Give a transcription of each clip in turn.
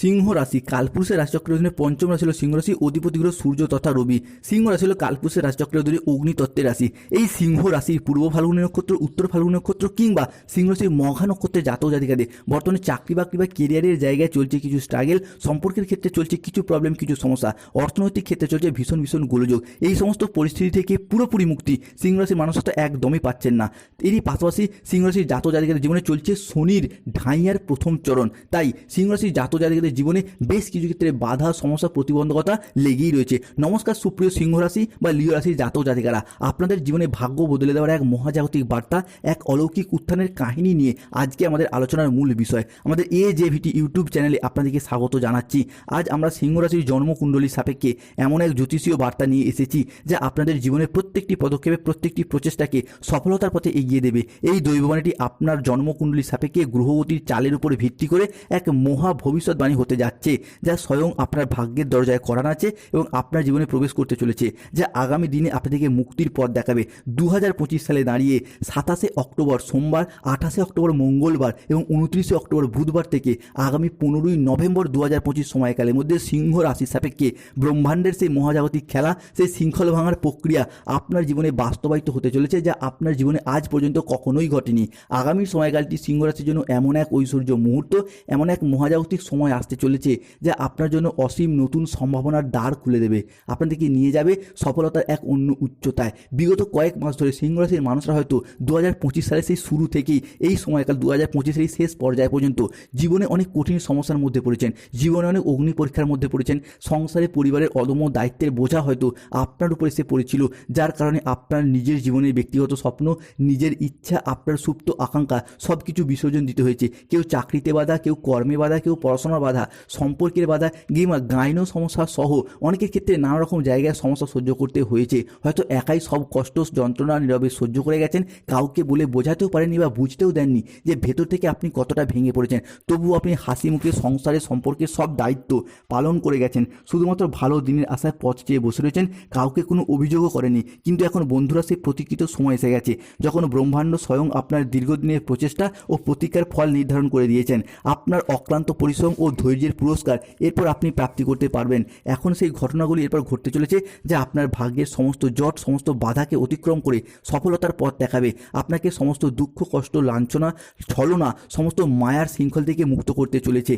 সিংহ রাশি, কালপুরুষের রাশিচক্রের অধীনে পঞ্চম রাশি হল সিংহ রাশি, অধিপতি সূর্য তথা রবি। সিংহ রাশি হল কালপুরুষের রাশিচক্রের অধীনে অগ্নিতত্ত্বের রাশি। এই সিংহ রাশির পূর্ব ফাল্গুনী নক্ষত্র, উত্তর ফাল্গুনী নক্ষত্র কিংবা সিংহ রাশির মঘা নক্ষত্রের জাতক জাতিকাদের। বর্তমানে চাকরি বাকরি বা কেরিয়ারের জায়গায় চলছে কিছু স্ট্রাগেল সম্পর্কের ক্ষেত্রে চলছে কিছু প্রবলেম কিছু সমস্যা। অর্থনৈতিক ক্ষেত্রে চলছে ভীষণ ভীষণ গোলযোগ। এই সমস্ত পরিস্থিতি থেকে পুরোপুরি মুক্তি সিংহ রাশির মানুষটা একদমই পাচ্ছেন না। এরই পাশাপাশি সিংহ রাশির জাতক জাতিকাদের জীবনে চলছে শনির ঢাইয়ার প্রথম চরণ। তাই সিংহ রাশির জাতক জাতিকাদের জীবনে বেশ কিছু ক্ষেত্রে বাধা, সমস্যা, প্রতিবন্ধকতা লেগেই রয়েছে। নমস্কার, সুপ্রিয় সিংহ রাশি বা লিও রাশির জাতক জাতিকারা। আপনাদের জীবনে ভাগ্য বদলে দেওয়ার এক মহাজাগতিক বার্তা, এক অলৌকিক উত্থানের কাহিনী নিয়ে আজকে আমাদের আলোচনার মূল বিষয়। আমাদের এ জে ভিটি ইউটিউব চ্যানেলে আপনাদেরকে স্বাগত জানাচ্ছি। আজ আমরা সিংহ রাশির জন্মকুণ্ডলী সাপেক্ষে এমন এক জ্যোতিষীয় বার্তা নিয়ে এসেছি, যা আপনাদের জীবনের প্রত্যেকটি পদক্ষেপে, প্রত্যেকটি প্রচেষ্টাকে সফলতার পথে এগিয়ে দেবে। এই দৈববাণীটি আপনার জন্মকুণ্ডলী সাপেক্ষে গ্রহগতির চালের উপরে ভিত্তি করে এক মহা ভবিষ্যৎবাণী হতে যাচ্ছে, যা স্বয়ং আপনার ভাগ্যের দরজায় করান আছে এবং আপনার জীবনে প্রবেশ করতে চলেছে, যা আগামী দিনে আপনাদেরকে মুক্তির পথ দেখাবে। দু হাজার পঁচিশ সালে দাঁড়িয়ে সাতাশে অক্টোবর সোমবার, আঠাশে অক্টোবর মঙ্গলবার এবং উনত্রিশে অক্টোবর বুধবার থেকে আগামী পনেরোই নভেম্বর দু হাজার পঁচিশ সময়কালের মধ্যে সিংহ রাশির সাপেক্ষে ব্রহ্মাণ্ডের সেই মহাজাগতিক খেলা, সেই শৃঙ্খল ভাঙার প্রক্রিয়া আপনার জীবনে বাস্তবায়িত হতে চলেছে, যা আপনার জীবনে আজ পর্যন্ত কখনোই ঘটেনি। আগামী সময়কালটি সিংহ রাশির জন্য এমন এক ঐশ্বর্য মুহূর্ত, এমন এক মহাজাগতিক সময় আসতে চলেছে যা আপনার জন্য অসীম নতুন সম্ভাবনার দ্বার খুলে দেবে। আপনাদেরকে নিয়ে যাবে সফলতার এক অন্য উচ্চতায়। বিগত কয়েক মাস ধরে সিংহ রাশির মানুষরা হয়তো দু হাজার পঁচিশ সালের সেই শুরু থেকেই এই সময়কাল দু হাজার পঁচিশের এই শেষ পর্যায় পর্যন্ত জীবনে অনেক কঠিন সমস্যার মধ্যে পড়েছেন। জীবনে অনেক অগ্নি পরীক্ষার মধ্যে পড়েছেন। সংসারে পরিবারের অদম্য দায়িত্বের বোঝা হয়তো আপনার উপর এসে পড়েছিল, যার কারণে আপনার নিজের জীবনের ব্যক্তিগত স্বপ্ন, নিজের ইচ্ছা, আপনার সুপ্ত আকাঙ্ক্ষা সব কিছু বিসর্জন দিতে হয়েছে। কেউ চাকরিতে বাধা, কেউ কর্মে বাধা, কেউ পড়াশোনার বাধা। সম্পর্কের বাধা গেমা গাইনো সমস্যা সহ অনেকের ক্ষেত্রে নানা রকম জায়গায় সমস্যা সহ্য করতে হয়েছে। হয়তো একাই সব কষ্ট, যন্ত্রণা, নীরবে সহ্য করে গেছেন, কাউকে বলে বোঝাতেও পারেননি বা বুঝতেও দেননি যে ভেতর থেকে আপনি কতটা ভেঙে পড়েছেন। তবুও আপনি হাসি মুখে সংসারের সম্পর্কে সব দায়িত্ব পালন করে গেছেন। শুধুমাত্র ভালো দিনের আশায় পথ চেয়ে বসে রয়েছেন, কাউকে কোনো অভিযোগও করেনি কিন্তু এখন বন্ধুরা সেই প্রতীক্ষিত সময় এসে গেছে, যখন ব্রহ্মাণ্ড স্বয়ং আপনার দীর্ঘদিনের প্রচেষ্টা ও প্রতিকার ফল নির্ধারণ করে দিয়েছেন। আপনার অক্লান্ত পরিশ্রম ও ধৈর্যের পুরস্কার এরপর আপনি প্রাপ্তি করতে পারবেন। এখন সেই ঘটনাগুলি এরপর ঘটতে চলেছে যা আপনার ভাগ্যের সমস্ত জট, সমস্ত বাধাকে অতিক্রম করে সফলতার পথ দেখাবে। আপনাকে সমস্ত দুঃখ, কষ্ট, লাঞ্ছনা, ছলনা, সমস্ত মায়ার শৃঙ্খল থেকে মুক্ত করতে চলেছে।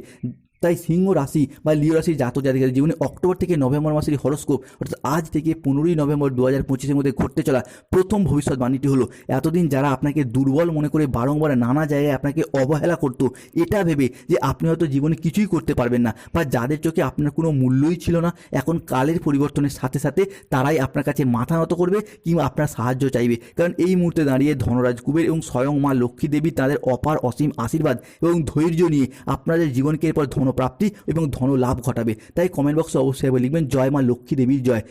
তাই সিংহ রাশি বা লিও রাশির জাতক জাতিকাদের জীবনে অক্টোবর থেকে নভেম্বর মাসের হরস্কোপ অর্থাৎ আজ থেকে পনেরোই নভেম্বর দু হাজার পঁচিশের মধ্যে ঘটতে চলা প্রথম ভবিষ্যৎবাণীটি হলো, এতদিন যারা আপনাকে দুর্বল মনে করে বারংবার নানা জায়গায় আপনাকে অবহেলা করতো, এটা ভেবে যে আপনি হয়তো জীবনে কিছুই করতে পারবেন না বা যাদের চোখে আপনার কোনো মূল্যই ছিল না, এখন কালের পরিবর্তনের সাথে সাথে তারাই আপনার কাছে মাথা নত করবে কিংবা আপনার সাহায্য চাইবে। কারণ এই মুহূর্তে দাঁড়িয়ে ধনরাজ কুবের এবং স্বয়ং মা লক্ষ্মী দেবী তাদের অপার অসীম আশীর্বাদ এবং ধৈর্য নিয়ে আপনাদের জীবনকে এরপর ধনপ্রাপ্তি এবং ধন লাভ ঘটাবে। তাই কমেন্ট বক্সে অবশ্যই লিখবেন, জয় মা লক্ষ্মী দেবীর জয়।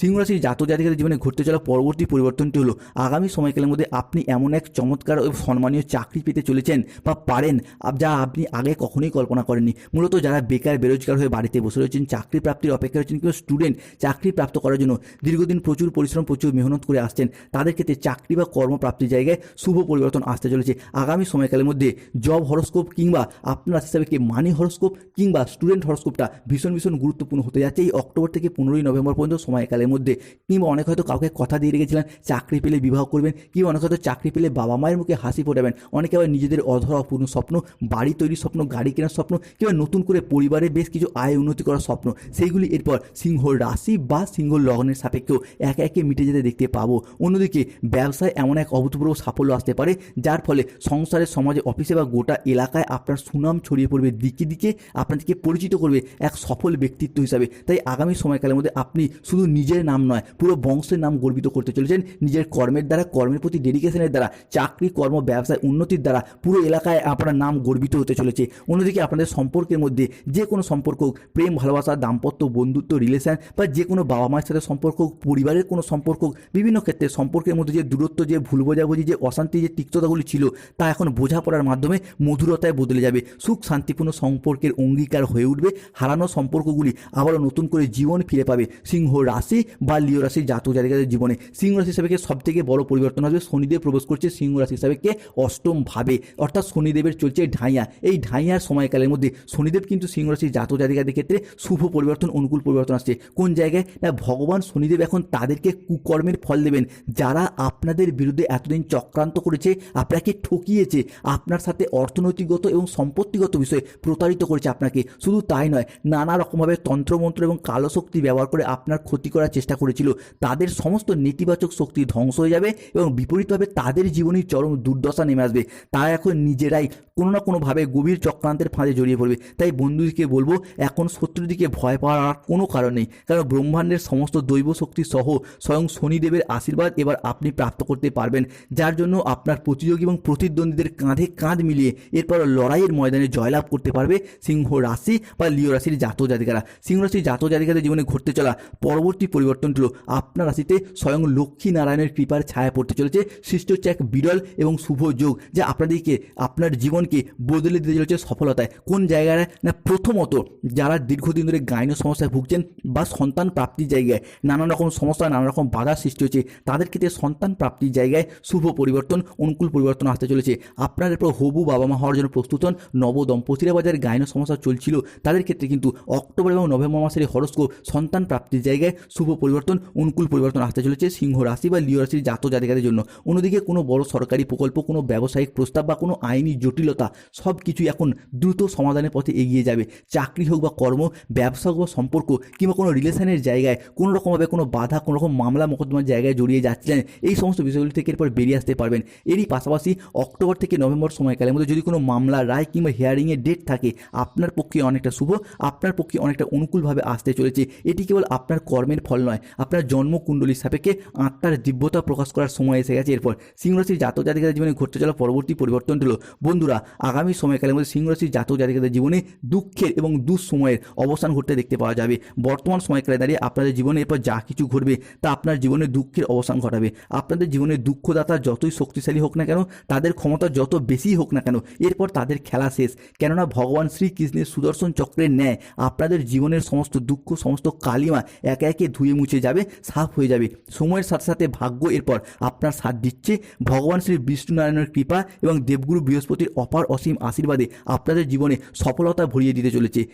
সিংহরাশির জাতক জাতিকাদের জীবনে ঘটতে চলা পরবর্তী পরিবর্তনটি হলো, আগামী সময়কালের মধ্যে আপনি এমন এক চমৎকার ও সম্মানীয় চাকরি পেতে চলেছেন বা পারেন যা আপনি আগে কখনোই কল্পনা করেননি। মূলত যারা বেকার, বেরোজগার হয়ে বাড়িতে বসে রয়েছেন, চাকরি প্রাপ্তির অপেক্ষা রয়েছেন কিংবা স্টুডেন্ট চাকরি প্রাপ্ত করার জন্য দীর্ঘদিন প্রচুর পরিশ্রম, প্রচুর মেহনত করে আসছেন, তাদের ক্ষেত্রে চাকরি বা কর্মপ্রাপ্তির জায়গায় শুভ পরিবর্তন আসতে চলেছে। আগামী সময়কালের মধ্যে জব হরস্কোপ কিংবা আপনার হিসাবে কি মানি হরস্কোপ কিংবা স্টুডেন্ট হরস্কোপটা ভীষণ ভীষণ গুরুত্বপূর্ণ হতে যাচ্ছে। এই অক্টোবর থেকে পনেরোই নভেম্বর পর্যন্ত সময়কালের মধ্যে। কিংবা অনেক হয়তো কাউকে কথা দিয়ে রেখেছিলেন, চাকরি পেলে বিবাহ করবেন, কিংবা অনেক হয়তো চাকরি পেলে বাবা মায়ের মুখে হাসি ফোটাবেন। অনেকে আবার নিজেদের অধরা অপূর্ণ স্বপ্ন, বাড়ি তৈরির স্বপ্ন, গাড়ি কেনার স্বপ্ন, কিংবা নতুন করে পরিবারে বেশ কিছু আয় উন্নতি করার স্বপ্ন, সেইগুলি এরপর সিংহ রাশি বা সিংহ লগ্নের সাপেক্ষেও একে একে মিটে যেতে দেখতে পাবো। অন্যদিকে ব্যবসায় এমন এক অভূতপূর্ব সাফল্য আসতে পারে, যার ফলে সংসারের সমাজে অফিসে বা গোটা এলাকায় আপনার সুনাম ছড়িয়ে পড়বে দিকে দিকে, আপনাদেরকে পরিচিত করবে এক সফল ব্যক্তিত্ব হিসাবে। তাই আগামী সময়কালের মধ্যে আপনি শুধু নিজের নাম নয়, পুরো বংশের নাম গর্বিত করতে চলেছেন। নিজের কর্মের দ্বারা, কর্মের প্রতি ডেডিকেশনের দ্বারা, চাকরি, কর্ম ব্যবসায় উন্নতির দ্বারা পুরো এলাকায় আপনার নাম গর্বিত হতে চলেছে। অন্যদিকে আপনাদের সম্পর্কের মধ্যে যে কোনো সম্পর্ক প্রেম, ভালোবাসা, দাম্পত্য, বন্ধুত্ব রিলেশন বা যে কোনো বাবা মায়ের সাথে সম্পর্ক পরিবারের কোনো সম্পর্ক বিভিন্ন ক্ষেত্রে সম্পর্কের মধ্যে যে দূরত্ব, যে ভুল বোঝাবুঝি, যে অশান্তি, যে তিক্ততাগুলি ছিল, তা এখন বোঝাপড়ার মাধ্যমে মধুরতায় বদলে যাবে। সুখ, শান্তিপূর্ণ সম্পর্কের অঙ্গীকার হয়ে উঠবে। হারানো সম্পর্কগুলি আবারও নতুন করে জীবন ফিরে পাবে। সিংহ রাশি বা লিও রাশির জাতক জাতিকাদের জীবনে। সিংহ রাশি হিসাবে সব থেকে বড় পরিবর্তন আসবে শনিদেব প্রবেশ করছে সিংহ রাশি হিসাবে অষ্টম ভাবে অর্থাৎ শনিদেবের চলছে ঢাইয়া। এই ঢাইয়ার সময়কালের মধ্যে শনিদেব কিন্তু সিংহ রাশির জাতক জাতিকাদের ক্ষেত্রে শুভ পরিবর্তন, অনুকূল পরিবর্তন আসছে। কোন জায়গায়? না, ভগবান শনিদেব এখন তাদেরকে কুকর্মের ফল দেবেন। যারা আপনাদের বিরুদ্ধে এতদিন চক্রান্ত করেছে আপনাকে ঠকিয়েছে? আপনার সাথে অর্থনৈতিকগত এবং সম্পত্তিগত বিষয়ে প্রতারিত করেছে আপনাকে। শুধু তাই নয়, নানা রকমভাবে তন্ত্রমন্ত্র এবং কালো শক্তি ব্যবহার করে আপনার ক্ষতি করার চেষ্টা করেছিল, তাদের সমস্ত নেতিবাচক শক্তি ধ্বংস হয়ে যাবে এবং বিপরীতভাবে তাদের জীবনে চরম দুর্দশা নেমে আসবে। তারা এখন নিজেরাই কোনো না কোনোভাবে গভীর চক্রান্তের ফাঁদে জড়িয়ে পড়বে। তাই বন্ধুদিকে বলব, এখন শত্রুদিকে ভয় পাওয়ার কোনো কারণ নেই। কারণ ব্রহ্মাণ্ডের সমস্ত দৈব শক্তি সহ স্বয়ং শনিদেবের আশীর্বাদ এবার আপনি প্রাপ্ত করতে পারবেন, যার জন্য আপনার প্রতিযোগী এবং প্রতিদ্বন্দ্বীদের কাঁধে কাঁধ মিলিয়ে এরপর লড়াইয়ের ময়দানে জয়লাভ করতে পারবে সিংহ রাশি বা লিও রাশির জাতক জাতিকারা। সিংহ রাশির জাতক জাতিকাদের জীবনে ঘটতে চলা পরবর্তী পরিবর্তনটি হলো আপনার রাশিতে স্বয়ং লক্ষ্মী নারায়ণের কৃপার ছায়া পড়তে চলেছে। সৃষ্ট হচ্ছে এক বিরল এবং শুভ যোগ যা আপনাদেরকে, আপনার জীবনকে বদলে দিতে চলেছে সফলতায়। কোন জায়গায় না প্রথমত যারা দীর্ঘদিন ধরে গাইন সমস্যায় ভুগছেন বা সন্তান প্রাপ্তির জায়গায় নানান রকম সমস্যা নানা রকম বাধা সৃষ্টি হচ্ছে, তাদের ক্ষেত্রে সন্তান প্রাপ্তির জায়গায় শুভ পরিবর্তন, অনুকূল পরিবর্তন আসতে চলেছে। আপনার এরপর হবু বাবা মা হওয়ার জন্য প্রস্তুত হন। নব দম্পতিরা বাজারে গাইন সমস্যা চলছিল, তাদের ক্ষেত্রে কিন্তু অক্টোবর এবং নভেম্বর মাসের হরস্কোপ সন্তান প্রাপ্তির জায়গায় শুভ পরিবর্তন, অনুকূল পরিবর্তন আসতে চলেছে সিংহ রাশি বা লিও রাশির জাতক জাতিকাদের জন্য। অন্যদিকে কোনো বড় সরকারি প্রকল্প, কোনো ব্যবসায়িক প্রস্তাব বা কোনো আইনি জটিলতা সব কিছুই এখন দ্রুত সমাধানের পথে এগিয়ে যাবে। চাকরি হোক বা কর্ম, ব্যবসা হোক বা সম্পর্ক কিংবা কোনো রিলেশনের জায়গায় কোনো রকমভাবে কোনো বাধা কোনো রকম মামলা, মোকদ্দমার জায়গায় জড়িয়ে যাচ্ছিলেন, এই সমস্ত বিষয়গুলি থেকে এরপর বেরিয়ে আসতে পারবেন। এরই পাশাপাশি অক্টোবর থেকে নভেম্বর সময়কালের মধ্যে যদি কোনো মামলা, রায় কিংবা হিয়ারিংয়ের ডেট থাকে, আপনার পক্ষে অনেকটা শুভ, আপনার পক্ষে অনেকটা অনুকূলভাবে আসতে চলেছে। এটি কেবল আপনার কর্মের ফল নয়। আপনার জন্মকুণ্ডলীর সাপেক্ষে আত্মার দিব্যতা প্রকাশ করার সময় এসে গেছে। এরপর সিংহরাশির জাতক জাতিকাদের জীবনে ঘটতে চলা পরবর্তী পরিবর্তন হলো, বন্ধুরা, আগামী সময়কালের মধ্যে সিংহরাশির জাতক জাতিকাদের জীবনে দুঃখের এবং দুঃসময়ের অবসান ঘটতে দেখতে পাওয়া যাবে। বর্তমান সময়কালে দাঁড়িয়ে আপনাদের জীবনে এরপর যা কিছু ঘটবে, তা আপনার জীবনে দুঃখের অবসান ঘটাবে। আপনাদের জীবনে দুঃখদাতা যতই শক্তিশালী হোক না কেন, তাদের ক্ষমতা যত বেশি হোক না কেন, এরপর তাদের খেলা শেষ। কেননা ভগবান শ্রীকৃষ্ণের সুদর্শন চক্রের ন্যায় আপনাদের জীবনের সমস্ত দুঃখ, সমস্ত কালিমা একে একে ধুয়ে মুছে যাবে, সাফ হয়ে যাবে। সময়ের সাথে সাথে ভাগ্য এরপর আপনার সাথ দিচ্ছে। ভগবান শ্রী বিষ্ণুনারায়ণের কৃপা এবং দেবগুরু বৃহস্পতির অপার অসীম আশীর্বাদে আপনাদের জীবনে সফলতা ভরিয়ে দিতে চলেছে।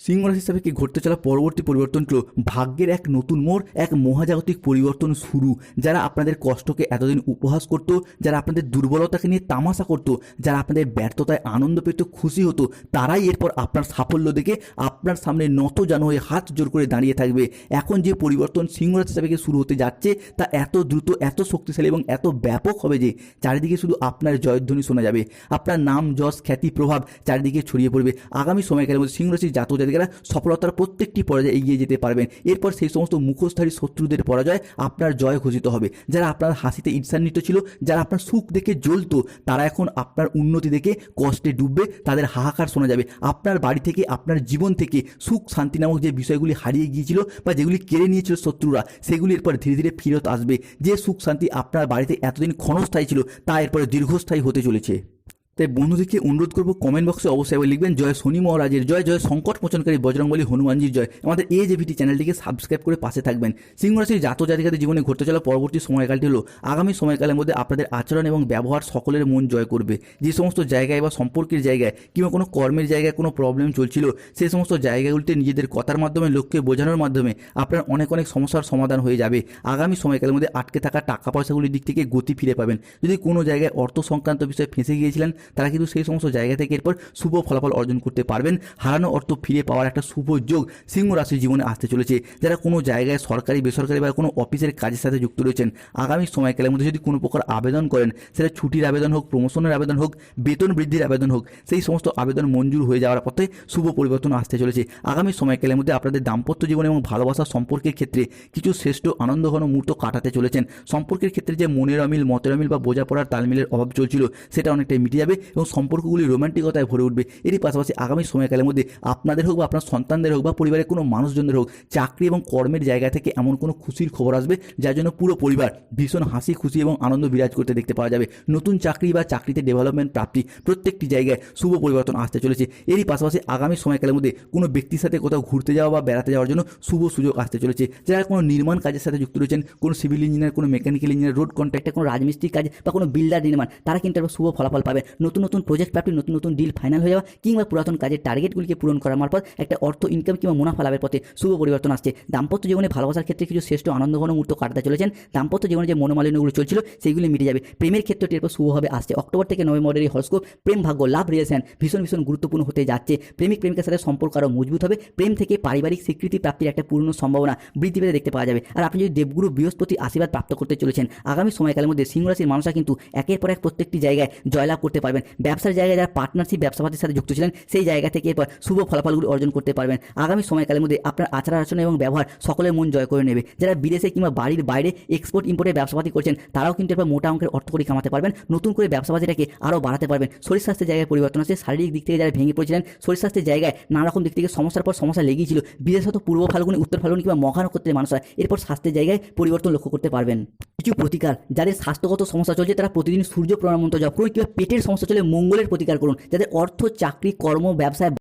সিংহ রাশি হিসাবে কি ঘটতে চলা পরবর্তী পরিবর্তনগুলো ভাগ্যের এক নতুন মোড়, এক মহাজাগতিক পরিবর্তন শুরু? যারা আপনাদের কষ্টকে এতদিন উপহাস করত, যারা আপনাদের দুর্বলতাকে নিয়ে তামাশা করত, যারা আপনাদের ব্যর্থতায় আনন্দ পেত, খুশি হতো, তারাই এরপর আপনার সাফল্য দেখে আপনার সামনে নত যেন হয়ে হাত জোর করে দাঁড়িয়ে থাকবে। এখন যে পরিবর্তন সিংহ রাশি হিসাবে শুরু হতে যাচ্ছে, তা এত দ্রুত, এত শক্তিশালী এবং এত ব্যাপক হবে যে চারিদিকে শুধু আপনার জয়ধ্বনি শোনা যাবে। আপনার নাম, যশ, খ্যাতি, প্রভাব চারিদিকে ছড়িয়ে পড়বে। আগামী সময়কালের মধ্যে সিংহ রাশির জাতক জাতিকারা সফলতার প্রত্যেকটি পর্যায়ে এগিয়ে যেতে পারবেন। এরপর সেই সমস্ত মুখোশধারী শত্রুদের পরাজয় আপনার জয় ঘোষিত হবে। যারা আপনার হাসিতে ঈর্ষান্বিত ছিল, যারা আপনার সুখ দেখে জ্বলতো, তারা এখন আপনার উন্নতি দেখে কষ্টে ডুববে, তাদের হাহাকার শোনা যাবে। আপনার বাড়ি থেকে, আপনার জীবন থেকে সুখ শান্তি নামক যে বিষয়গুলি হারিয়ে গিয়েছিল বা যেগুলি কেড়ে নিয়েছিল শত্রুরা, সেগুলি এরপর ধীরে ধীরে ফেরত আসবে। যে সুখ শান্তি আপনার বাড়িতে এতদিন ক্ষণস্থায়ী ছিল, তা এরপরে দীর্ঘস্থায়ী হতে চলেছে। তাই বন্ধুদেরকে অনুরোধ করব কমেন্ট বক্সে অবশ্যই লিখবেন, জয় শনি মহারাজের জয় জয় সংকট মোচনকারী বজরংবলী হনুমানজির জয়। আমাদের এই যে ভিটি চ্যানেলটিকে সাবস্ক্রাইব করে পাশে থাকবেন। সিংহ রাশির জাত জাতিকাদের জীবনে ঘটতে চলা পরবর্তী সময়কালটি হলো আগামী সময়কালের মধ্যে আপনাদের আচরণ এবং ব্যবহার সকলের মন জয় করবে। যে সমস্ত জায়গায় বা সম্পর্কের জায়গায় কিংবা কোনো কর্মের জায়গায় কোনো প্রবলেম চলছিল সেই সমস্ত জায়গাগুলিতে নিজেদের কথার মাধ্যমে, লোককে বোঝানোর মাধ্যমে আপনার অনেক অনেক সমস্যার সমাধান হয়ে যাবে। আগামী সময়কালের মধ্যে আটকে থাকা টাকা পয়সাগুলির দিক থেকে গতি ফিরে পাবেন। যদি কোনো জায়গায় অর্থ সংক্রান্ত বিষয়ে ফেঁসে গিয়েছিলেন তারা কিন্তু সেই সমস্ত জায়গা থেকে এরপর শুভ ফলাফল অর্জন করতে পারবেন। হারানো অর্থ ফিরে পাওয়ার একটা শুভ যোগ সিংহ রাশির জীবনে আসতে চলেছে। যারা কোনো জায়গায় সরকারি, বেসরকারি বা কোনো অফিসের কাজের সাথে যুক্ত রয়েছেন, আগামী সময়কালের মধ্যে যদি কোনো প্রকার আবেদন করেন, সেটা ছুটির আবেদন হোক প্রমোশনের আবেদন হোক, বেতন বৃদ্ধির আবেদন হোক, সেই সমস্ত আবেদন মঞ্জুর হয়ে যাওয়ার পথে শুভ পরিবর্তন আসতে চলেছে। আগামী সময়কালের মধ্যে আপনাদের দাম্পত্য জীবন এবং ভালোবাসা সম্পর্কের ক্ষেত্রে কিছু শ্রেষ্ঠ আনন্দঘন মুহূর্ত কাটাতে চলেছেন। সম্পর্কের ক্ষেত্রে যে মনের অমিল, মতের অমিল বা বোঝাপড়ার তালমিলের অভাব চলছিল, সেটা অনেকটাই মিটে যাবে। উঠবে এবং সম্পর্কগুলি রোমান্টিকতায় ভরে উঠবে। এরই পাশাপাশি আগামী সময়কালের মধ্যে আপনাদের হোক বা আপনার সন্তানদের হোক বা পরিবারের কোনো মানুষজনদের হোক, চাকরি এবং কর্মের জায়গা থেকে এমন কোনো খুশির খবর আসবে যার জন্য পুরো পরিবার ভীষণ হাসি, খুশি এবং আনন্দ বিরাজ করতে দেখতে পাওয়া যাবে। নতুন চাকরি বা চাকরিতে ডেভেলপমেন্ট প্রাপ্তি প্রত্যেকটি জায়গায় শুভ পরিবর্তন আসতে চলেছে। এরই পাশাপাশি আগামী সময়কালের মধ্যে কোনো ব্যক্তির সাথে কোথাও ঘুরতে যাওয়া বা বেড়াতে যাওয়ার জন্য শুভ সুযোগ আসতে চলেছে। যারা কোনো নির্মাণ কাজের সাথে যুক্ত রয়েছেন, কোনো সিভিল ইঞ্জিনিয়ার কোনো মেকানিক্যাল ইঞ্জিনিয়ার রোড কন্ট্রাক্টর কোনো রাজমিস্ত্রি কাজ বা কোনো বিল্ডার নির্মাণ, তারা কিন্তু একটা শুভ ফলাফল পাবে নতুন নতুন প্রজেক্ট প্রাপ্তি নতুন নতুন ডিল ফাইনাল হয়ে যাওয়া কিংবা পুরাতন কাজের টার্গেটগুলিকে পূরণ করার মারফত একটা অর্থ ইনকাম কিংবা মুনাফা লাভের পথে শুভ পরিবর্তন আসছে। দাম্পত্য জীবনে ভালোবাসার ক্ষেত্রে কিছু শ্রেষ্ঠ আনন্দঘন মুহূর্ত কাটাতে চলেছেন। দাম্পত্য জীবনে যে মনোমালিন্যগুলো চলছিল সেইগুলি মিটে যাবে। প্রেমের ক্ষেত্রে এরপর শুভ হবে আসছে। অক্টোবর থেকে নভেম্বরের এই হরস্কোপ প্রেম ভাগ্য লাভ রিলেশন ভীষণ ভীষণ গুরুত্বপূর্ণ হতে যাচ্ছে। প্রেমিক, প্রেমিকার সাথে সম্পর্ক আরও মজবুত হবে। প্রেম থেকে পারিবারিক স্বীকৃতি প্রাপ্তির একটা পূর্ণ সম্ভাবনা বৃদ্ধি পেতে দেখতে পাওয়া যাবে। আর আপনি যদি দেবগুরু বৃহস্পতি আশীর্বাদ প্রাপ্ত করতে চলেছেন, আগামী সময়কালের মধ্যে সিংহ রাশির মানুষরা কিন্তু একের পর এক প্রত্যেকটি জায়গায় জয়লাভ করতে পারবেন। ব্যবসার জায়গায় যারা পার্টনারশিপ ব্যবসাপাতির সাথে যুক্ত ছিলেন, সেই জায়গা থেকে এরপর শুভ ফলাফলগুলি অর্জন করতে পারবেন। আগামী সময়কালের মধ্যে আপনার আচার আচরণ এবং ব্যবহার সকলের মন জয় করে নেবে। যারা বিদেশে কিংবা বাড়ির বাইরে এক্সপোর্ট ইম্পোর্টের ব্যবসাপাতি করছেন, তারাও কিন্তু এরপর মোটা অঙ্কের অর্থকরী কামাতে পারবেন। নতুন করে ব্যবসাপাতিটাকে আরও বাড়াতে পারবেন। শরীর স্বাস্থ্যের জায়গায় পরিবর্তন আছে শারীরিক দিক থেকে যারা ভেঙে পড়েছিলেন, শরীর স্বাস্থ্যের জায়গায় নানা রকম দিক থেকে সমস্যার পর সমস্যা লেগেই ছিল বিশেষত পূর্ব ফাল্গুনি, উত্তর ফাল্গুনি কিংবা মহা নক্ষত্রের মানুষরা এরপর স্বাস্থ্যের জায়গায় পরিবর্তন লক্ষ্য করতে পারবেন। কিছু প্রতিকার, যাদের স্বাস্থ্যগত সমস্যা চলছে, তারা প্রতিদিন সূর্য প্রণাম মন্ত্র জপ করুন কিংবা পেটের সমস্যা চলে মঙ্গলের প্রতিকার করুন। যাদের অর্থ চাকরি কর্ম ব্যবসায়